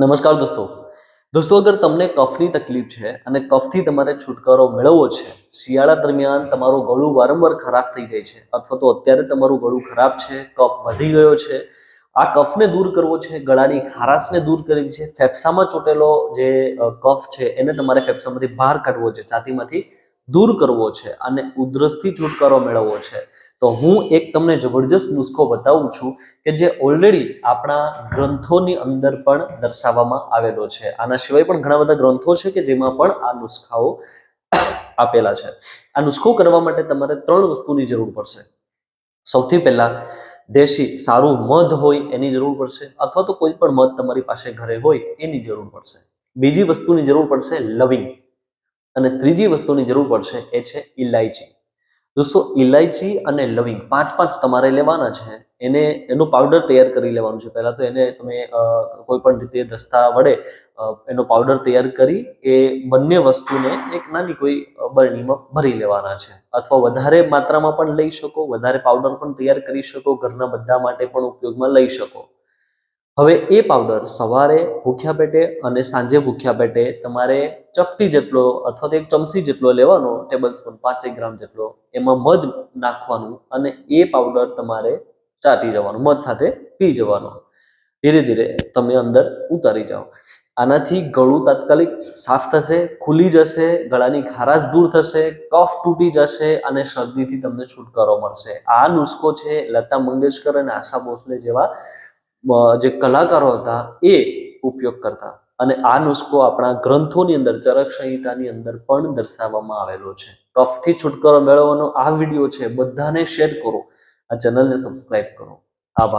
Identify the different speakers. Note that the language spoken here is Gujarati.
Speaker 1: નમસ્કાર દોસ્તો. દોસ્તો, અગર તમને કફની તકલીફ છે અને કફથી તમારે છુટકારો મેળવવો છે, શિયાળા દરમિયાન તમારું ગળું વારંવાર ખરાબ થઈ જાય છે અથવા તો અત્યારે તમારું ગળું ખરાબ છે, કફ વધી ગયો છે, આ કફને દૂર કરવો છે, ગળાની ખારાશને દૂર કરવી છે, ફેફસામાં ચોટેલો જે કફ છે એને તમારે ફેફસામાંથી બહાર કાઢવો છે, છાતીમાંથી દૂર કરવો છે અને ઉધરસથી છુટકારો મેળવવો છે. તો હું એક તમને જબરજસ્ત નુસ્ખો બતાવું છું કે જે ઓલરેડી આપણા ગ્રંથોની અંદર પણ દર્શાવવામાં આવેલો છે. આના સિવાય પણ ઘણા બધા ગ્રંથો છે કે જેમાં પણ આ નુસ્ખાઓ આપેલા છે. આ નુસ્ખો કરવા માટે તમારે ત્રણ વસ્તુની જરૂર પડશે. સૌથી પહેલા દેશી સારું મધ હોય એની જરૂર પડશે અથવા તો કોઈ પણ મધ તમારી પાસે ઘરે હોય એની જરૂર પડશે. બીજી વસ્તુની જરૂર પડશે લવિંગ. અને ત્રીજી વસ્તુની જરૂર પડશે એ છે ઇલાયચી દોસ્તો ઇલાયચી અને લવિંગ પાંચ પાંચ તમારે લેવાના છે. એને, એનો પાવડર તૈયાર કરી લેવાનું છે. પહેલાં તો એને તમે કોઈ પણ રીતે દસ્તા વડે એનો પાવડર તૈયાર કરી એ બંને વસ્તુને એક નાની કોઈ બરણીમાં ભરી લેવાના છે. અથવા વધારે માત્રામાં પણ લઈ શકો, વધારે પાવડર પણ તૈયાર કરી શકો, ઘરના બધા માટે પણ ઉપયોગમાં લઈ શકો. હવે એ પાવડર સવારે ભૂખ્યા પેટે અને સાંજે ભૂખ્યા પેટે તમારે ચપટી જેટલો અથવા તો એક ચમચી જેટલો લેવાનો ટેબલ સ્પૂન પાંચેક ગ્રામ જેટલો, એમાં મધ નાખવાનું અને એ પાવડર તમારે ચાટી જવાનું, મધ સાથે પી જવાનો. ધીરે ધીરે તમે અંદર ઉતારી જાઓ. આનાથી ગળું તાત્કાલિક સાફ થશે, ખુલી જશે, ગળાની ખારાશ દૂર થશે, કફ તૂટી જશે અને શરદીથી તમને છુટકારો મળશે. આ નુસ્ખો છે લતા મંગેશકર અને આશા ભોસલે જેવા જે કલાકારો હતા, એ ઉપયોગ કરતા. અને આ નુસ્ખો આપણા ગ્રંથોની અંદર ચરક સંહિતાની અંદર પણ દર્શાવવામાં આવેલો છે. કફથી છુટકારો મેળવવાનો આ વીડિયો છે. બધાને શેર કરો. આ ચેનલને સબસ્ક્રાઈબ કરો. આભાર.